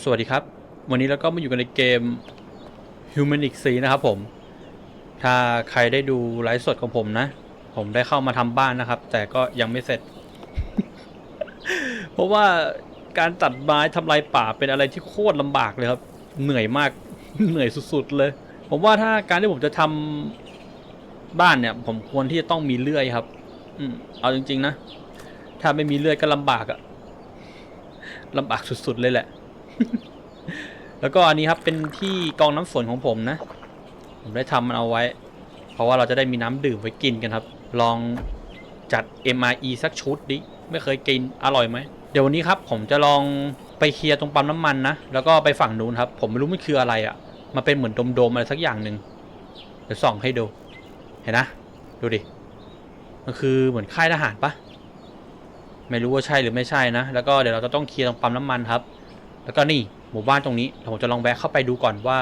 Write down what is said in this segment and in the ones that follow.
สวัสดีครับ วันนี้เราก็มาอยู่กันในเกม Human X 4นะครับผม ถ้าใครได้ดูไลฟ์สดของผมนะ ผมได้เข้ามาทำบ้านนะครับ แต่ก็ยังไม่เสร็จ เพราะว่าการตัดไม้ทำลายป่าเป็นอะไรที่โคตรลำบากเลยครับ เหนื่อยมาก เหนื่อยสุดๆเลย ผมว่าถ้าการที่ผมจะทำบ้านเนี่ย ผมควรที่จะต้องมีเลื่อยครับ อืมเอาจริง ๆ นะ ถ้าไม่มีเลื่อยก็ลำบากอะลำบากสุดๆเลยแหละ แล้วก็อันนี้ครับเป็นที่กองน้ำฝนของผมนะ ผมได้ทำมันเอาไว้ เพราะว่าเราจะได้มีน้ำดื่มไว้กินกันครับ ลองจัด MRE สักชุดดิ ไม่เคยกินอร่อยไหม เดี๋ยววันนี้ครับผมจะลองไปเคลียร์ตรงปั๊มน้ำมันนะ แล้วก็ไปฝั่งนู้นครับ ผมไม่รู้มันคืออะไรอะ่ะ มันเป็นเหมือนโดมๆอะไรสักอย่างหนึ่งเดี๋ยวส่องให้ดู เห็นนะ ดูดิ มันคือเหมือนค่ายทหารปะไม่รู้ว่าใช่หรือไม่ใช่นะ แล้วก็เดี๋ยวเราจะต้องเคลียร์ตรงปั๊มน้ำมันครับ แล้วก็นี่หมู่บ้านตรงนี้ผมจะลองแวะเข้าไปดูก่อนว่า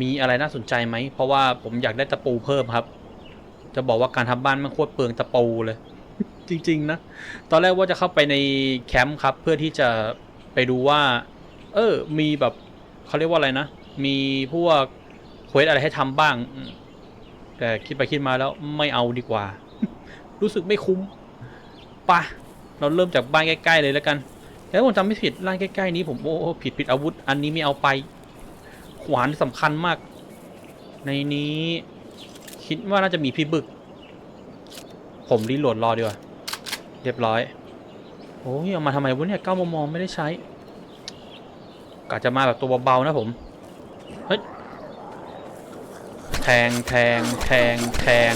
มีอะไรน่าสนใจไหม เพราะว่าผมอยากได้ตะปูเพิ่มครับ จะบอกว่าการทำบ้านมันโคตรเปลืองตะปูเลย จริง ๆ นะ ตอนแรกว่าจะเข้าไปในแคมป์ครับ เพื่อที่จะไปดูว่า เออ มีแบบเขาเรียกว่าอะไรนะ มีพวกเควสอะไรให้ทำบ้าง แต่คิดไปคิดมาแล้วไม่เอาดีกว่า รู้สึกไม่คุ้มปะเราเริ่มจากบ้านใกล้ๆเลยแล้วกัน แต่ถ้าผมจำไม่ผิดร้านใกล้ๆนี้ผมโอ้โอ้ผิดผิดอาวุธ อันนี้ไม่เอาไป ขวานสำคัญมาก ในนี้ คิดว่าน่าจะมีพี่บึก ผมรีโหลดรอดีกว่าเรียบร้อย โอ้ยเอามาทำไมวะเนี่ยเก้ามมไม่ได้ใช้กะจะมาแบบตัวเบาๆนะผม เฮ้ย แทงแทงแทงแทง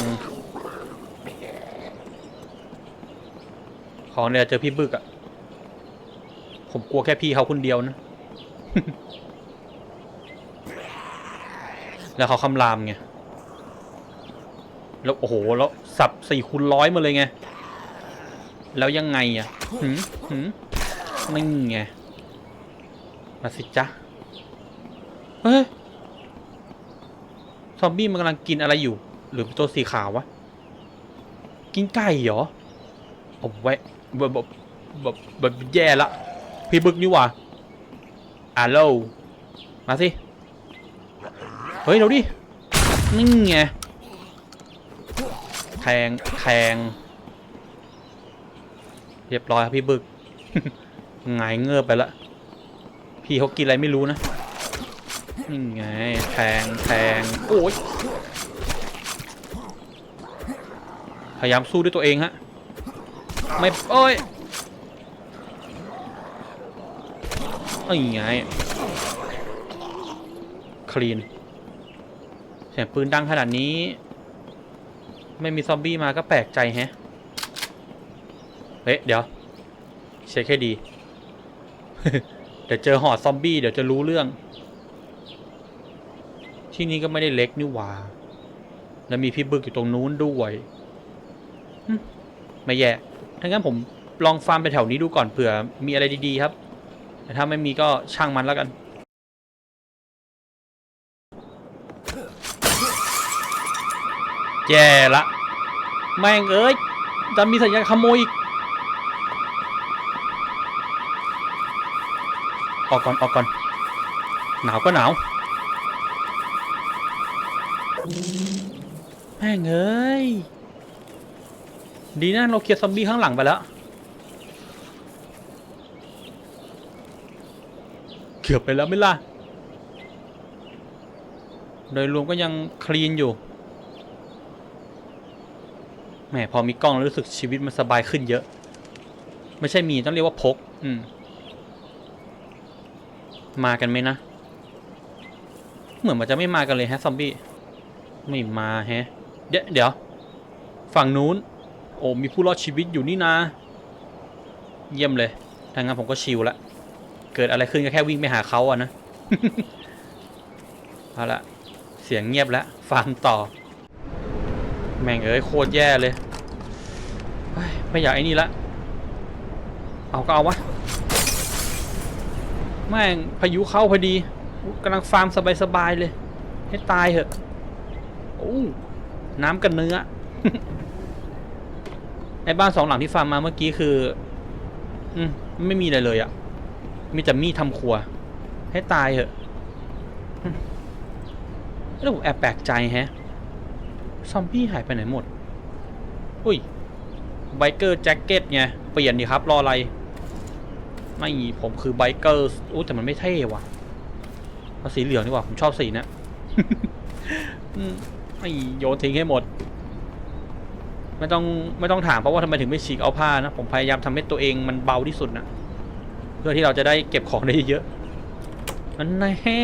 ของเนี่ยเจอพี่บึกอะ ผมกลัวแค่พี่เขาคนเดียวนะ แล้วเขาคำรามไง แล้วโอ้โห แล้วสับสี่คูณร้อยมาเลยไง แล้วยังไงอะหืมหืมไม่ไง มาสิจ๊ะ เฮ้ย ซอมบี้มันกำลังกินอะไรอยู่ หรือเป็นตัวสีขาววะ กินไก่เหรอเอาไว้แบบแบบแบบแบบแย่ละ พี่บึกนี่ว่าอาโลมาสิ เฮ้ยเดี๋ยวดิ นี่ไง แทง แทง เรียบร้อยครับพี่บึกหงายเงือบไปละ พี่เขากินอะไรไม่รู้นะ นี่ไง แทง แทง โอ้ย พยายามสู้ด้วยตัวเองฮะ ไม่ โอ้ย เอ้ยไงคลีนเสียงปืนดังขนาดนี้ ไม่มีซอมบี้มาก็แปลกใจแฮะ เฮ้ยเดี๋ยวเช็คให้ดี เดี๋ยวเจอหอดซอมบี้เดี๋ยวจะรู้เรื่อง ที่นี่ก็ไม่ได้เล็กนี่หว่า แล้วมีพี่บึกอยู่ตรงนู้นด้วยไม่แย่ถ้างั้นผมลองฟาร์มไปแถวนี้ดูก่อนเผื่อมีอะไรดีๆครับ แต่ถ้าไม่มีก็ช่างมันแล้วกันแย่ละแม่งเอ้ยจะมีสัญญาณขโมยอีกออกก่อนออกก่อน หนาวก็หนาวแม่งเอ้ย ดีนะเราเคลียร์ซอมบี้ข้างหลังไปแล้ว กือบไปแล้วไม่ล่ะ โดยรวมก็ยังคลีนอยู่ แหมพอมีกล้องแล้วรู้สึกชีวิตมันสบายขึ้นเยอะ ไม่ใช่มีต้องเรียกว่าพก อืม มากันไหมนะ เหมือนมันจะไม่มากันเลยแฮะซอมบี้ ไม่มาแฮะ เดี๋ยวเดี๋ยว ฝั่งนู้น โอ้มีผู้รอดชีวิตอยู่นี่นาเยี่ยมเลยถ้างั้นผมก็ชิลละ เกิดอะไรขึ้นก็แค่วิ่งไปหาเขาอะนะเอาละเสียงเงียบแล้วฟังต่อ แม่งเอ้ยโคตรแย่เลยเฮ้ยไม่อยากไอ้นี่ละเอาก็เอาวะแม่งพายุเข้าพอดีกำลังฟาร์มสบายๆเลย ให้ตายเหอะโอ้น้ำกับเนื้อไอ้บ้านสองหลังที่ฟาร์มมาเมื่อกี้คือ อืมไม่มีอะไรเลยอะ มีแต่มีดทำครัว ให้ตายเหอะแล้วผมแอบแปลกใจแฮะ ซอมบี้หายไปไหนหมด อุ้ย ไบเกอร์แจ็คเก็ตไง เปลี่ยนดีครับ รออะไร ไม่ผมคือไบเกอร์อู้แต่มันไม่เท่ว่ะเอาสีเหลืองดีกว่า ผมชอบสีนะไม่โยนทิ้งให้หมด ไม่ต้องไม่ต้องถามเพราะว่าทำไมถึงไม่ฉีกเอาผ้านะ ผมพยายามทำให้ตัวเองมันเบาที่สุดนะ พื่อที่เราจะได้เก็บของได้เยอะๆมันแน่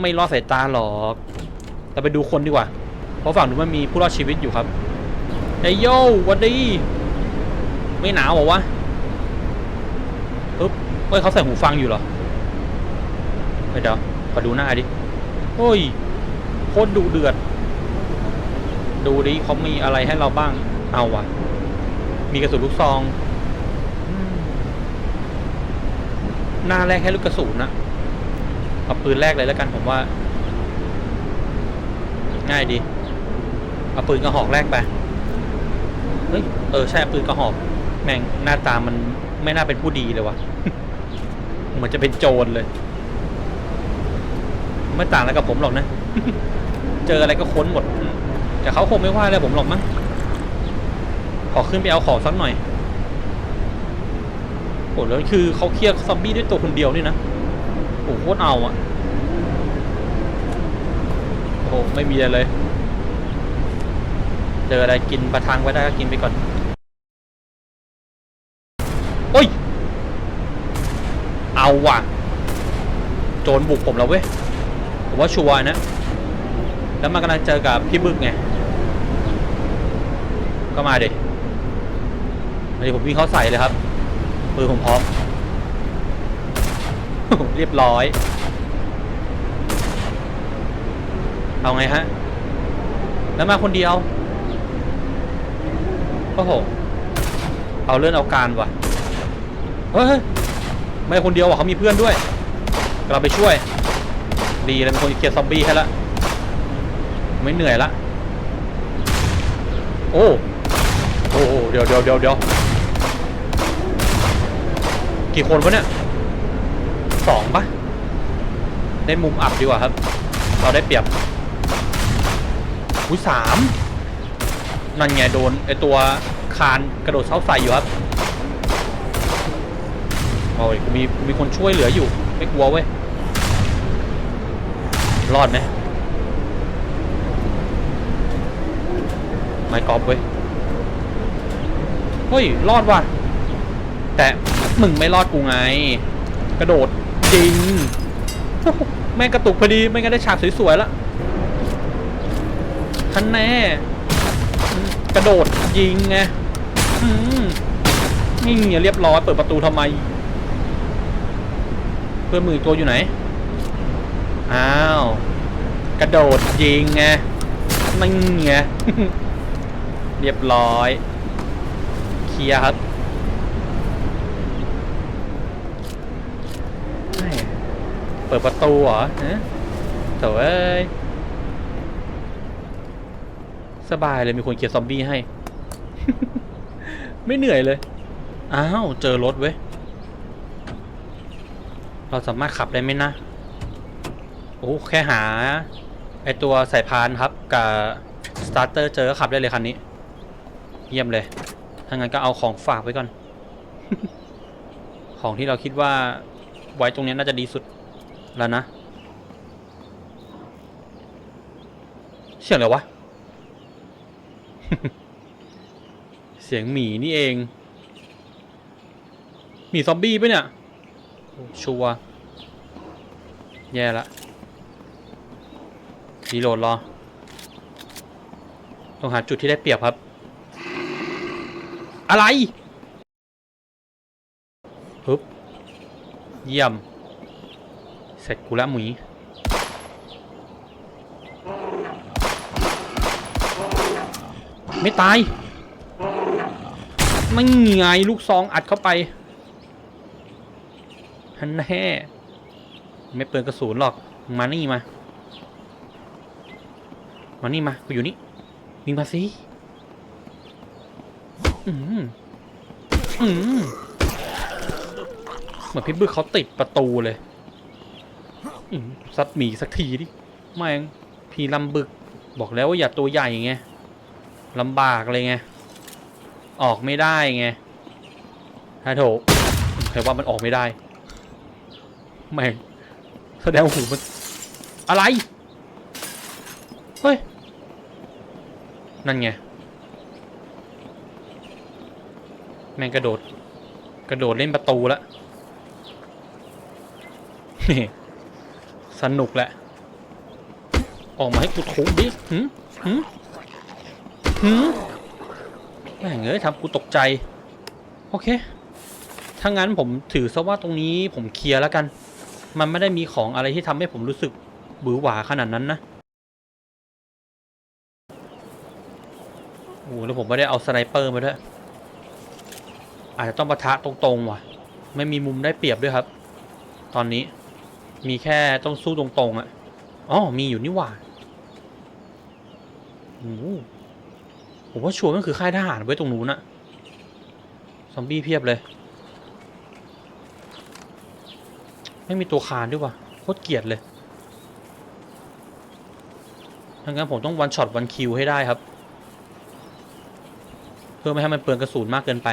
ไม่รอดสายตาหรอกเราไปดูคนดีกว่า เพราะฝั่งนู้นมันมีผู้รอดชีวิตอยู่ครับไอโย่วัดดี ไม่หนาวหรอวะปึ๊บเฮ้ยเขาใส่หูฟังอยู่เหรอเฮ้ยเดี๋ยวขอดูหน้าดิเฮ้ยโคตรดุเดือด ดูดิเขามีอะไรให้เราบ้าง เอาวะมีกระสุนลูกซองอืม หน้าแรกให้ลูกกระสุนนะเอาปืนแรกเลยแล้วกันผมว่า ง่ายดี เอาปืนกระหอกแรกไป เฮ้ย เออ ใช่ปืนกระหอก แม่งหน้าตามันไม่น่าเป็นผู้ดีเลยวะเหมือนจะเป็นโจรเลย ไม่ต่างอะไรกับผมหรอกนะ เจออะไรก็ค้นหมด แต่เขาคงไม่ว่าอะไรผมหรอกมั้ง ขอขึ้นไปเอาของสักหน่อย โอ้แล้วคือเขาเคลียร์ซอมบี้ด้วยตัวคนเดียวนี่นะโอ้โหโคตรเอาอะโอ้ไม่มีอะไรเลย เจออะไรกินประทังไว้ได้ก็กินไปก่อนโอ้ย เอาว่ะ โจรบุกผมแล้วเว้ยผมว่าชัวร์นะ แล้วมันกำลังเจอกับพี่บึกไง ก็มาดิมาดิผมวิ่งเข้าใส่เลยครับ ปืนผมพร้อม เรียบร้อย เอาไงฮะ แล้วมาคนเดียวโอ้โหเอาเลื่อนเอาการว่ะ เฮ้ย ไม่คนเดียวว่ะเขามีเพื่อนด้วย เราไปช่วย ดีเลยเป็นคนเคลียร์ซอมบี้ให้ละ ไม่เหนื่อยละ โอ้ โอ้เดี๋ยวเดี๋ยวเดี๋ยวเดี๋ยว กี่คนวะเนี่ยสองปะได้มุมอับดีกว่าครับ เราได้เปรียบอุ้ยสามนั่นไงโดนไอตัวคานกระโดดเท้าใส่อยู่ครับโอ้ยกูมีมีคนช่วยเหลืออยู่ ไม่กลัวเว้ย รอดไหมไม่กอล์ฟเว้ย เฮ้ย รอดว่ะ แต่ มึงไม่รอดกูไง กระโดดยิง แม่งกระตุกพอดีไม่งั้นได้ฉากสวยๆแล้วทันแน่ กระโดดยิงไงนี่เงียเรียบร้อยเปิดประตูทำไม เพื่อนมืออกตัวอยู่ไหน อ้าว กระโดดยิงไงนั่นไงเรียบร้อย เคลียร์ครับแม่เปิดประตูเหรอฮะโถ่เอ้ยสบายเลยมีคนเคลียร์ซอมบี้ให้ ไม่เหนื่อยเลย อ้าว เจอรถเว้ย เราสามารถขับได้ไหมนะ โอ้แค่หา ไอตัวสายพานครับ กับสตาร์เตอร์เจอก็ขับได้เลยคันนี้ เยี่ยมเลยถ้างั้นก็เอาของฝากไว้ก่อน ของที่เราคิดว่าไว้ตรงนี้น่าจะดีสุด แล้วนะ เสียงอะไรวะ เสียงหมีนี่เอง หมีซอมบี้ปะเนี่ย ชัวร์แย่ละรีโหลดรอ ต้องหาจุดที่ได้เปรียบครับ อะไรปึ๊บเยี่ยม เสร็จกูละหมีไม่ตายไม่ไงลูกซองอัดเข้าไปฮันแน่ไม่เปิดกระสุนหรอก มานี่มา มานี่มากูอยู่นี่วิ่งมาสิอืมอืมเหมือนพี่บึกเขาติดประตูเลย ซัดหมีสักทีดิแม่งพี่ลำบึก บอกแล้วว่าอย่าตัวใหญ่ไงลำบากเลยไง ออกไม่ได้ไงฮะโถใครว่ามันออกไม่ได้แม่งแสดงหูมัน อะไร เฮ้ย นั่นไง แม่งกระโดด กระโดดเล่นประตูล้วนี่ สนุกแหละ ออกมาให้กูทุบดิหืมหืมหืมแม่งเอ้ยทำกูตกใจ โอเค ถ้างั้นผมถือซะว่าตรงนี้ผมเคลียร์แล้วกัน มันไม่ได้มีของอะไรที่ทำให้ผมรู้สึกบือหวาขนาดนั้นนะ โอ้โหแล้วผมไม่ได้เอาสไนเปอร์มาด้วย อาจจะต้องปะทะตรงๆว่ะ ไม่มีมุมได้เปรียบด้วยครับ ตอนนี้ มีแค่ต้องสู้ตรงๆอะอ๋อมีอยู่นี่หว่าโอ้ผมว่าชัวร์มันคือค่ายทหารไว้ตรงนู้นอะซอมบี้เพียบเลย ไม่มีตัวคานด้วยว่ะโคตรเกลียดเลยดังนั้นผมต้องวันช็อตวันคิวให้ได้ครับ เพื่อไม่ให้มันเปลืองกระสุนมากเกินไป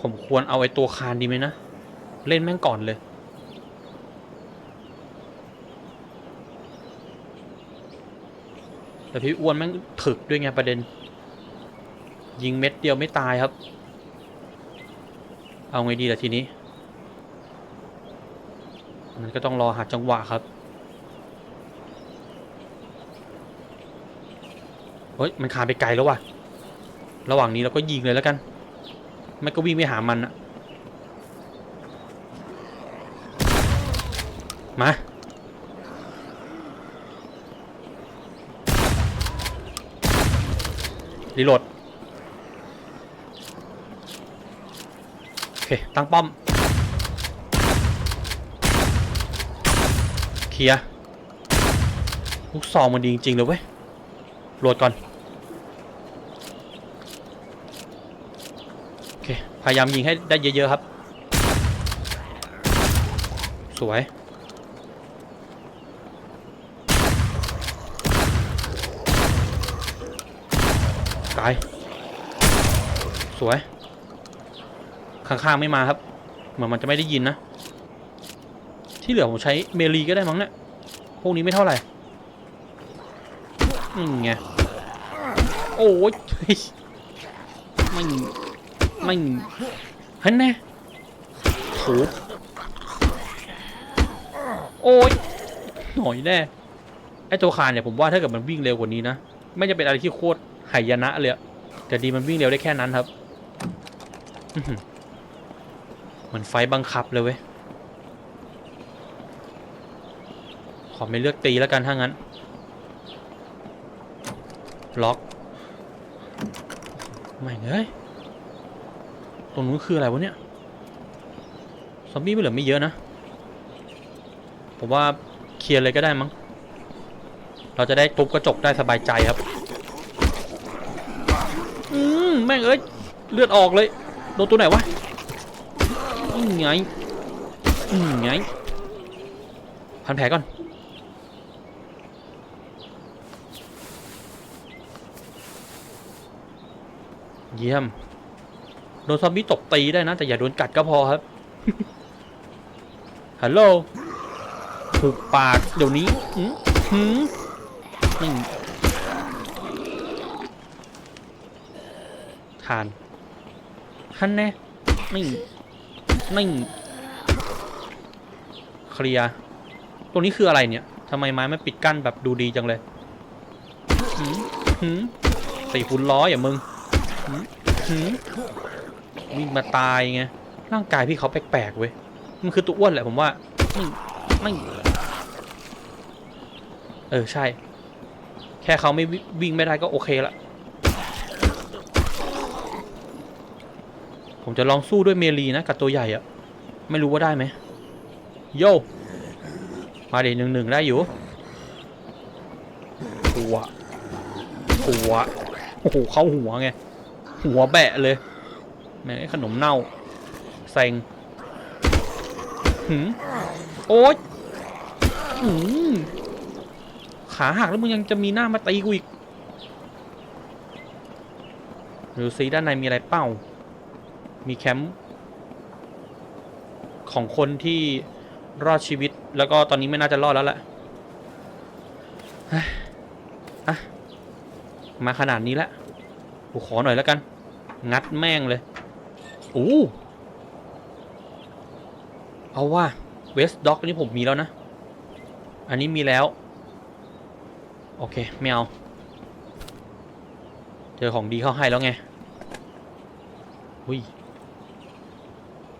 ผม ควรเอาไอ้ตัวคานดีไหมนะ เล่นแม่งก่อนเลย แต่พี่อ้วนแม่งถึกด้วยไงประเด็น ยิงเม็ดเดียวไม่ตายครับ เอาไงดีล่ะทีนี้ มันก็ต้องรอหาจังหวะครับเฮ้ย มันคานไปไกลแล้วว่ะ ระหว่างนี้เราก็ยิงเลยแล้วกัน ไม่ก็วิ่งไปหามันอะมา รีโหลด โอเค ตั้งป้อม เคลียร์ลูกซองมันดีจริง ๆ เลยเว้ย โหลดก่อน โอเค พยายามยิงให้ได้เยอะๆครับ สวย ตาย สวย ข้างๆไม่มาครับ เหมือนมันจะไม่ได้ยินนะ ที่เหลือผมใช้เมลีก็ได้มั้งเนี่ย พวกนี้ไม่เท่าไหร่นี่ไง โอ้ยเฮ้ยไม่ ไม่เห็นแน่โถโอ้ยหน่อยแน่ไอตัวคานเนี่ยผมว่าถ้าเกิดมันวิ่งเร็วกว่านี้นะไม่จะเป็นอะไรที่โคตรหายนะเลยแต่ดีมันวิ่งเร็วได้แค่นั้นครับเหมือนไฟบังคับเลยเว้ยขอไม่เลือกตีแล้วกันถ้างั้นล็อกไม่งเอ้ย รงนู้นคืออะไรวะเนี่ย ซอมบี้ไม่เหลือไม่เยอะนะ ผมว่าเคลียร์เลยก็ได้มั้ง เราจะได้ทุบกระจกได้สบายใจครับ อืมแม่งเอ้ย เลือดออกเลย โดนตัวไหนวะไงไงพันแผลก่อนเยี่ยม ดนซอมบี้ตบตีได้นะ แต่อย่าโดนกัดก็พอครับ ฮัลโหลถูกปากเดี๋ยวนี้หืมหืมนี่ทานฮันแน่นี่นี่เคลียร์ตรงนี้คืออะไรเนี่ยทำไมไม้ไมันปิดกั้นแบบดูดีจังเลยหืมหืมสี่คูณร้อยอย่ามึงหืม วิ่งมาตายไงร่างกายพี่เขาแปลกๆเว้ยมันคือตัวอ้วนแหละผมว่าไม่ไม่เออใช่ แค่เขาไม่วิ่งไม่ได้ก็โอเคละผมจะลองสู้ด้วยเมลีนะกับตัวใหญ่อะไม่รู้ว่าได้ไหมโยมาเดิหนึ่งหนึ่งได้อยู่หัวหัวโอ้โหเข้าหัวไงหัวแบะเลย แม่ขนมเน่าเซ็งหืมโอ๊ยหืมขาหักแล้วมึงยังจะมีหน้ามาตีกูอีกดูซิด้านในมีอะไรเป้า มีแคมป์ของคนที่รอดชีวิตแล้วก็ตอนนี้ไม่น่าจะรอดแล้วแหละเฮ้ยอะมาขนาดนี้แล้วกูขอหน่อยแล้วกัน งัดแม่งเลย อู้เอาว่าเวสด็อกนี่ผมมีแล้วนะ อันนี้มีแล้ว โอเค ไม่เอา เจอของดีเข้าให้แล้วไงหุย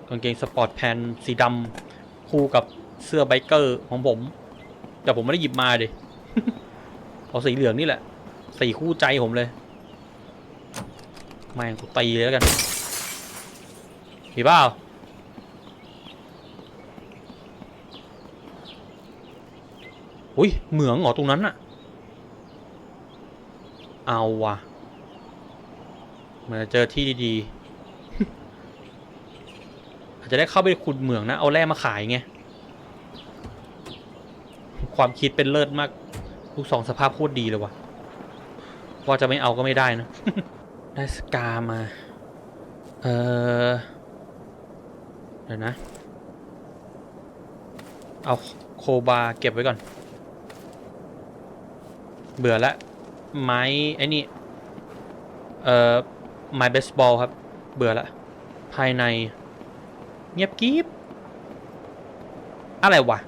กางเกงสปอร์ตแพนสีดำคู่กับเสื้อไบเกอร์ของผม แต่ผมไม่ได้หยิบมาดิเอาสีเหลืองนี่แหละ สีคู่ใจผมเลยแม่งกูตีเลยแล้วกัน มีเปล่าอุ้ยเหมืองเหรอตรงนั้นอะเอาว่ะเหมือนจะเจอที่ดีๆ อาจจะได้เข้าไปขุดเหมืองนะ เอาแร่มาขายไง ความคิดเป็นเลิศมากลูกสองสภาพโคตรดีเลยว่ะว่าจะไม่เอาก็ไม่ได้นะ ได้สกามา เออ ดี๋ยวนะ เอาโคบาเก็บไว้ก่อน เบื่อละไม้ไอ้นี่ เอ่อ ไม้เบสบอลครับ เบื่อละ ภายใน เงียบกริบอะไรวะ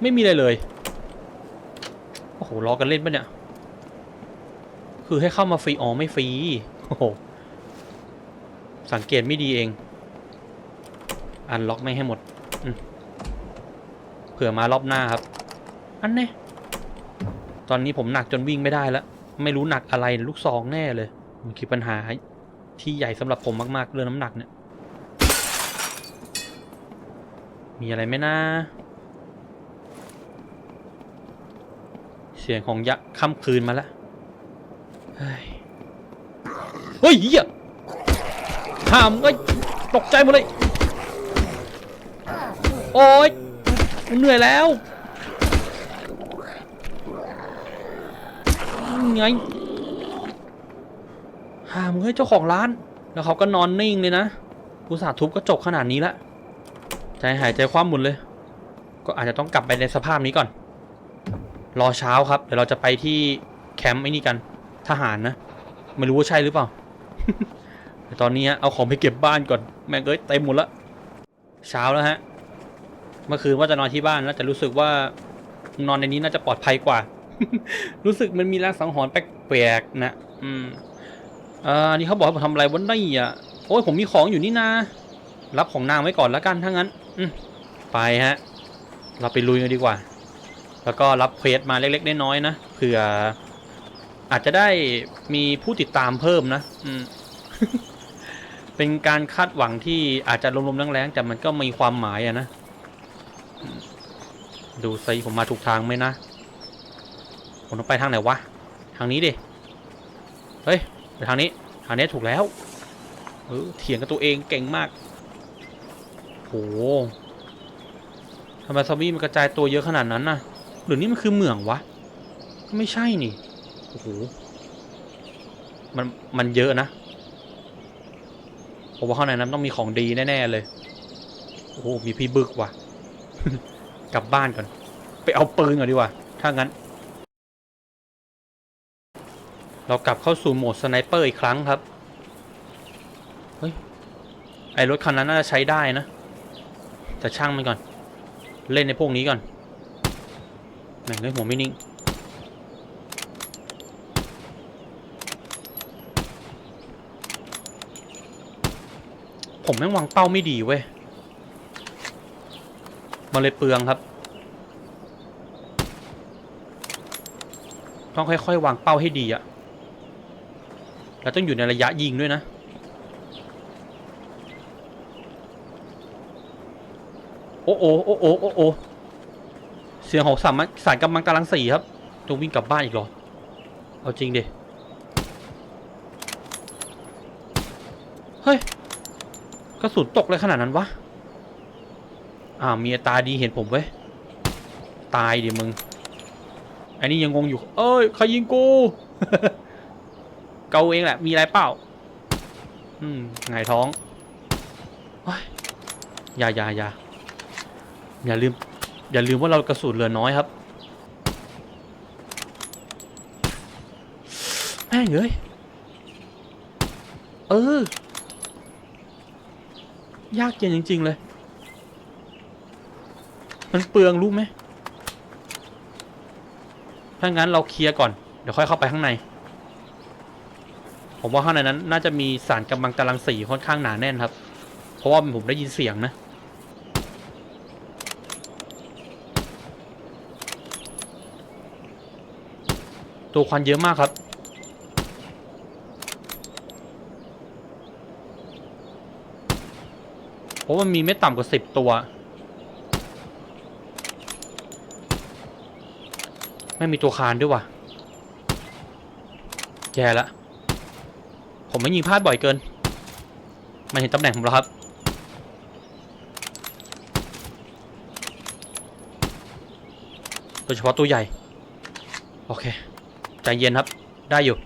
ไม่มีอะไรเลย โอ้โหล้อกันเล่นปะเนี่ย คือให้เข้ามาฟรี อ๋อ ไม่ฟรี โอ้โห สังเกตไม่ดีเอง อันล็อกไม่ให้หมดเผื่อมารอบหน้าครับ อันเนี้ตอนนี้ผมหนักจนวิ่งไม่ได้แล้ว ไม่รู้หนักอะไรลูกซองแน่เลย มันคือปัญหาที่ใหญ่สำหรับผมมาก ๆ เรื่องน้ำหนักเนี่ย มีอะไรไหมนะเสียงของยะค่ำคืนมาแล้วเฮ้ยเฮ้ยเหี้ยห้ามก็ตกใจหมดเลย โอ๊ยเหนื่อยแล้วไงหามเฮ้ยเจ้าของร้าน แล้วเขาก็นอนนิ่งเลยนะอุตส่าทุบกระจกขนาดนี้ละใจหายใจคว่ำหมดเลย ก็อาจจะต้องกลับไปในสภาพนี้ก่อน รอเช้าครับ เดี๋ยวเราจะไปที่แคมป์ไอ้นี่กัน ทหารนะ ไม่รู้ว่าใช่หรือเปล่าแต่ตอนนี้เอาของไปเก็บบ้านก่อน แม่งเอ้ยเต็มหมดละ เช้าแล้วฮะ เมื่อคืนว่าจะนอนที่บ้านแล้วแต่รู้สึกว่านอนในนี้น่าจะปลอดภัยกว่า รู้สึกมันมีแรงสังหรณ์แปลกๆนะ อืมเอ่ออันนี้เขาบอกให้ผมทำอะไรวันนี้อะโอ้ยผมมีของอยู่นี่นารับของนางไว้ก่อนแล้วกันถ้างั้น อืมไปฮะ เราไปลุยกันดีกว่า แล้วก็รับเควสมาเล็กๆน้อยๆนะเผื่อ อาจจะได้มีผู้ติดตามเพิ่มนะ อืม เป็นการคาดหวังที่อาจจะลมๆแรงๆแต่มันก็มีความหมายอะนะ ดูซิผมมาถูกทางไหมนะ ผมต้องไปทางไหนวะ ทางนี้ดิ เฮ้ยไปทางนี้ ทางนี้ถูกแล้ว เออเถียงกับตัวเองเก่งมาก โหทำไมซอมบี้มันกระจายตัวเยอะขนาดนั้นน่ะ หรือนี่มันคือเหมืองวะ ไม่ใช่นี่ โอ้โห มัน มันเยอะนะผมว่าข้างในนั้นต้องมีของดีแน่ ๆ เลย โอ้โห มีพี่บึกว่ะ กลับบ้านก่อน ไปเอาปืนก่อนดีกว่า ถ้างั้น เรากลับเข้าสู่โหมดสไนเปอร์อีกครั้งครับ เฮ้ย ไอรถคันนั้นน่าจะใช้ได้นะ แต่ช่างมันก่อน เล่นในพวกนี้ก่อนแม่งเลยหัวไม่นิ่งผมแม่งวางเป้าไม่ดีเว้ย มันเลยเปลืองครับ ต้องค่อยๆ วางเป้าให้ดีอะแล้วต้องอยู่ในระยะยิงด้วยนะ โอ้โอ้โอ้โอ้โอ้โอเสียงของสามสารกำลังตารางสี่ครับต้องวิ่งกลับบ้านอีกหรอ เอาจริงดิ เฮ้ย กระสุนตกเลยขนาดนั้นวะ อ่าวเมียตาดีเห็นผมเว้ย ตายดิมึง อันนี้ยังงงอยู่ เอ้ยใครยิงกู เกาเองแหละ มีอะไรเปล่า อืมไงายท้องอยอย่าอย่าอย่าอย่าลืม อย่าลืมว่าเรากระสุนเหลือน้อยครับแม่งเอ้ยเออ ยากเย็นจริง ๆ เลย มันเปลืองรู้ไหมถ้างั้นเราเคลียร์ก่อน เดี๋ยวค่อยเข้าไปข้างใน ผมว่าข้างในนั้น น่าจะมีสารกำบังตารังสีค่อนข้างหนาแน่นครับ เพราะว่าผมได้ยินเสียงนะ ตัวควันเยอะมากครับเพราะว่ามีไม่ต่ำกว่าสิบตัว ไม่มีตัวคานด้วยว่ะแย่ละผมไม่ยิงพลาดบ่อยเกิน มันเห็นตำแหน่งผมแล้วครับ โดยเฉพาะตัวใหญ่ โอเค ใจเย็นครับ ได้อยู่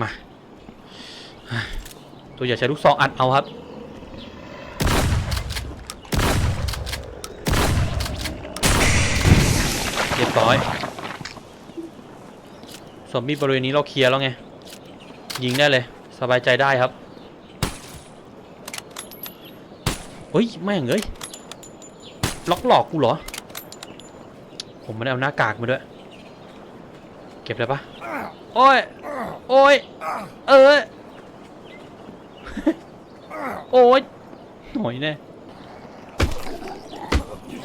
มา ตัวใหญ่ใช้ลูกซองอัดเอาครับ เรียบร้อยสมบีบริเวณนี้เราเคลียร์แล้วไง ยิงได้เลย สบายใจได้ครับเฮ้ยแม่งเอ้ยล็อกหลอกกูเหรอ ผมไม่ได้เอาหน้ากากมาด้วย เก็บได้ปะโอ้ย โอ้ย เออ โอ้ยหน่อยแน่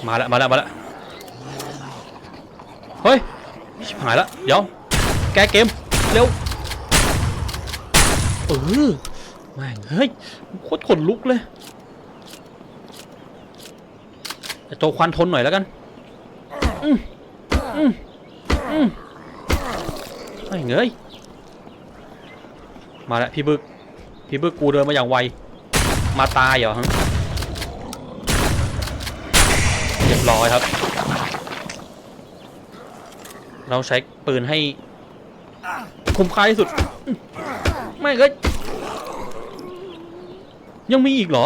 มาล้วมาล้วมาล้วเฮ้ยชิบหายล้วเดี๋ยวแกเกมเร็วเออแม่งเฮ้ยโคตรขนลุกเลยแต่ตัวควันทนหน่อยแล้วกันอืมอืมอืมแม่งเอ้ยมาแล้วพี่บึกพี่บึกกูเดินมาอย่างไว มาตายเหรอฮะเรียบร้อยครับ เราใช้ปืนให้ คุ้มค่าที่สุด ไม่ก็ยังมีอีกเหรอ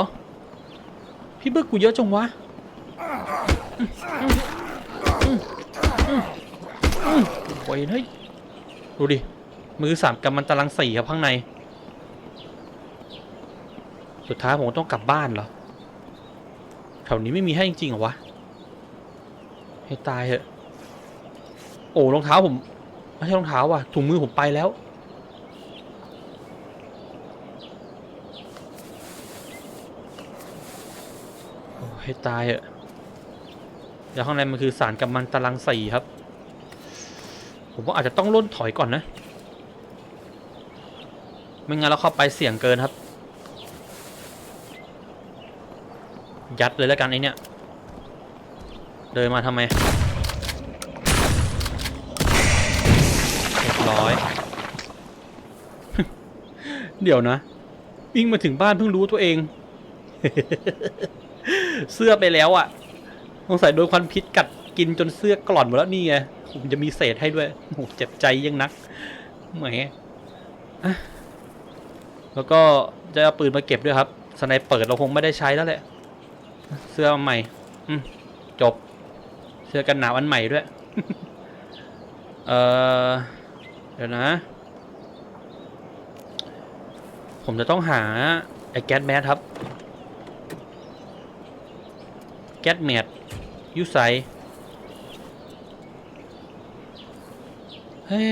พี่เบึกกูเยอะจังวะโอ้ยเฮ้ย ดูดิ มือสามกำมันตารางสี่ครับข้างใน สุดท้ายผมต้องกลับบ้านเหรอ แถวนี้ไม่มีให้จริงๆเหรอวะ ให้ตายเถอะ โอ้รองเท้าผม ไม่ใช่รองเท้าว่ะ ถุงมือผมไปแล้ว โอ้ให้ตายเถอะเดี๋ยวข้างในมันคือสารกำมันตรังสีครับ ผมว่าอาจจะต้องล่นถอยก่อนนะ ไม่งั้นเราเข้าไปเสี่ยงเกินครับ ยัดเลยแล้วกันไอเนี่ยเดินมาทำไมเรียบร้อย เดี๋ยวนะ วิ่งมาถึงบ้านเพิ่งรู้ตัวเอง เสื้อไปแล้วอะ่ะสงสัยโดนควันพิษกัดกินจนเสื้อกร่อนหมดแล้วนี่ไงผมจะมีเศษให้ด้วยโอ้โหเจ็บใจยังนักแหมแล้วก็จะเอาปืนมาเก็บด้วยครับสไนเปิดเราคงไม่ได้ใช้แล้วแหละ เสื้อใหม่อืมจบ เสื้อกันหนาวอันใหม่ด้วย เออเดี๋ยวนะ ผมจะต้องหา ไอ้แก๊สแมสครับ แก๊สแมสยูไซเฮ้ย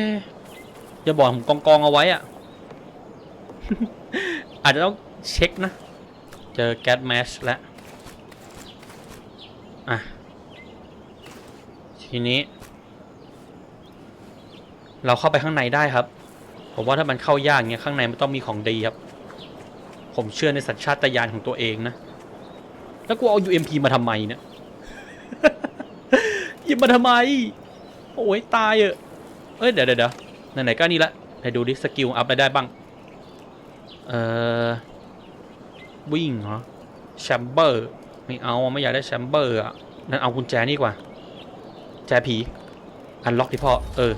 อย่าบอกผมกองกองเอาไว้อะอาจจะต้องเช็คนะ เจอแก๊สแมสแล้ว อะ ทีนี้ เราเข้าไปข้างในได้ครับ ผมว่าถ้ามันเข้ายากเงี้ยข้างในมันต้องมีของดีครับ ผมเชื่อในสัญชาตญาณของตัวเองนะ แล้วกูเอา UMP มาทำไมเนี่ยหยิบมาทำไม โอ้ยตายเออเอ้ยเดี๋ยวเดี๋ยวไหนๆก็นี่ละไหนดูดิสกิลอัพไรได้บ้าง เอ่อ วิ่งเหรอแชมเบอร์ ไม่เอาไม่อยากได้แชมเบอร์อะนั่นเอากุญแจนี่กว่า แจผีอันล็อกที่พ่อเออ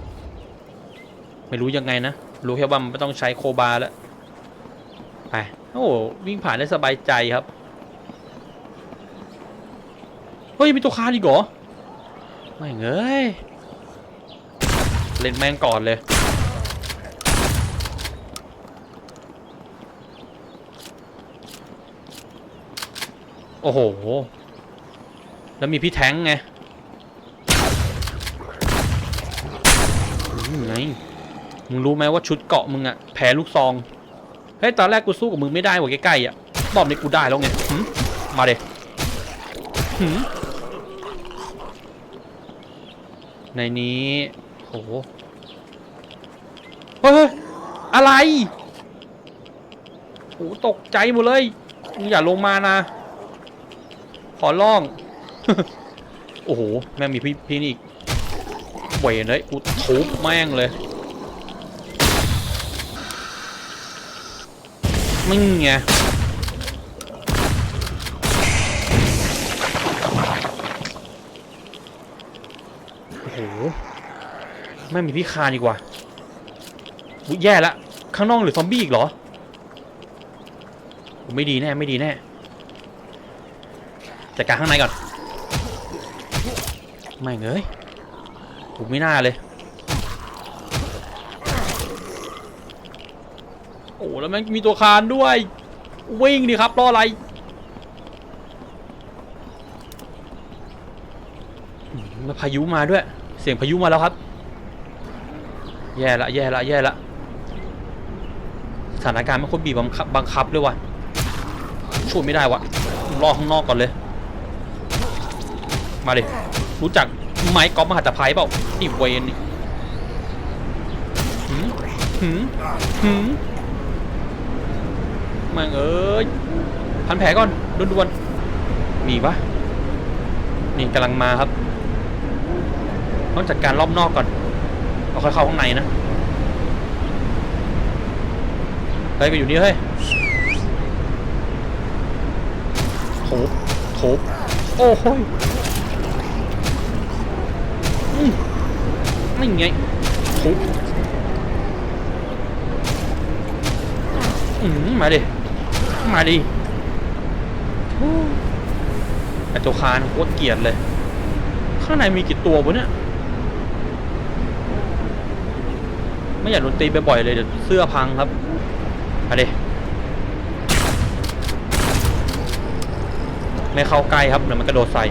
ไม่รู้ยังไงนะ รู้แค่ว่ามันไม่ต้องใช้โคบาแล้วไปโอ้วิ่งผ่านได้สบายใจครับ เฮ้ย มีตัวคานอีกเหรอ ไม่เอ้ยเล่นแม่งก่อนเลย โอ้โห แล้วมีพี่แท้งไงนี่ไง มึงรู้ไหมว่าชุดเกาะมึงอะแพ้ลูกซอง เฮ้ยตอนแรกกูสู้กับมึงไม่ได้ว่ะใกล้ๆอะรอบนี้กูได้แล้วไงมาเด็ในนี้โหเฮ้ยอะไรโอ้โหตกใจหมดเลยมึงอย่าลงมานะ ขอร้อง โอ้โห แม่งมีพี่พี่นี่อีกเวยเลยกูทุบแม่งเลย มึงไงโอ้โหแม่มีพี่คานอีกว่ะอุ๊แย่ละ ข้างนอกหรือซอมบี้อีกเหรอ ไม่ดีแน่ไม่ดีแน่จัดการข้างในก่อน ไม่เอ้ยผมไม่น่าเลย โอ้ แล้วม่งมีตัวคานด้วย วิ่งดิครับรออะไรมแล้วพายุมาด้วย เสียงพายุมาแล้วครับ แย่ละแย่ละแย่ละสถานการณ์ไม่ควรบีบบังคับบังคับเลยว่ะช่วยไม่ได้วะรอข้างนอกก่อนเลย มาดิรู้จักไม้กอล์ฟมหัตถภัยเปล่าอีเวนนี่หืมหืมหืม แม่งเอ้ยพันแผลก่อนด่วนๆมีปะนี่กำลังมาครับ ต้องจัดการรอบนอกก่อนเอาค่อยเข้าข้างในนะเฮ้ยไปอยู่นี่เฮ้ยโถบโถบโอ้โหยอืมไม่ไงทุบอืมมาดิ มาดิไอตัวคานโคตรเกลียดเลย ข้างในมีกี่ตัววะเนี่ย ไม่อยากโดนตีไปบ่อยเลยเดี๋ยวเสื้อพังครับมาดิไม่เข้าใกล้ครับเดี๋ยวมันกระโดดใส่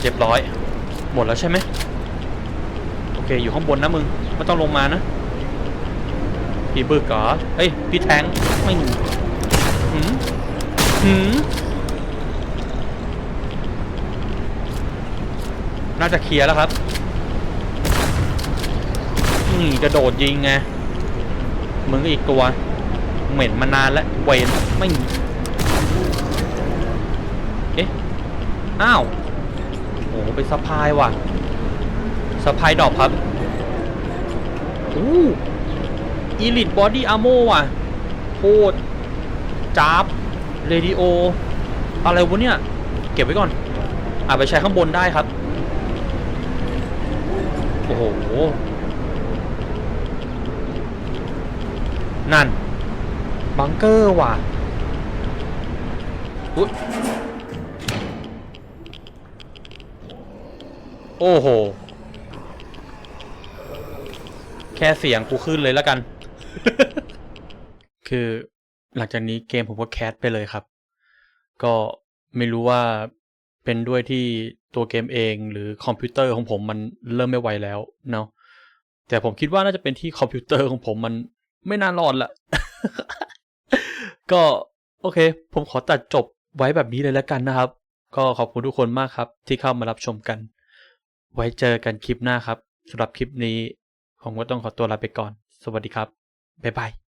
เรียบร้อย หมดแล้วใช่ไหม เคอยู่ข้างบนนะมึงไม่ต้องลงมานะพี่บึกเหรอเฮ้ยพี่แทงไม่หนูหืมหืมน่าจะเคลียร์แล้วครับนี่กระโดดยิงไงมึงก็อีกตัว เหม็นมานานแล้วเวนไม่มีเอ๊ะอ้าวโอ้โหเป็นสะพายว่ะ สะพายดอกครับอู้อีลิทบอดี้อาร์โมว่ะโคตรจับเรดิโอ อะไรวะเนี่ย เก็บไว้ก่อน อาจไปใช้ข้างบนได้ครับ โอ้โห นั่น บังเกอร์ว่ะอุ๊ยโอ้โห ค่เสียงกูขึ้นเลยแล้วกัน คือหลังจากนี้เกมผมก็แคสไปเลยครับ ก็ไม่รู้ว่าเป็นด้วยที่ตัวเกมเองหรือคอมพิวเตอร์ของผมมันเริ่มไม่ไหวแล้วเนาะแต่ผมคิดว่าน่าจะเป็นที่คอมพิวเตอร์ของผมมันไม่น่ารอดละ ก็โอเค ผมขอตัดจบไว้แบบนี้เลยแล้วกันนะครับ ก็ขอบคุณทุกคนมากครับ ที่เข้ามารับชมกัน ไว้เจอกันคลิปหน้าครับสำหรับคลิปนี้ ผมก็ต้องขอตัวลาไปก่อน สวัสดีครับ บ๊ายบาย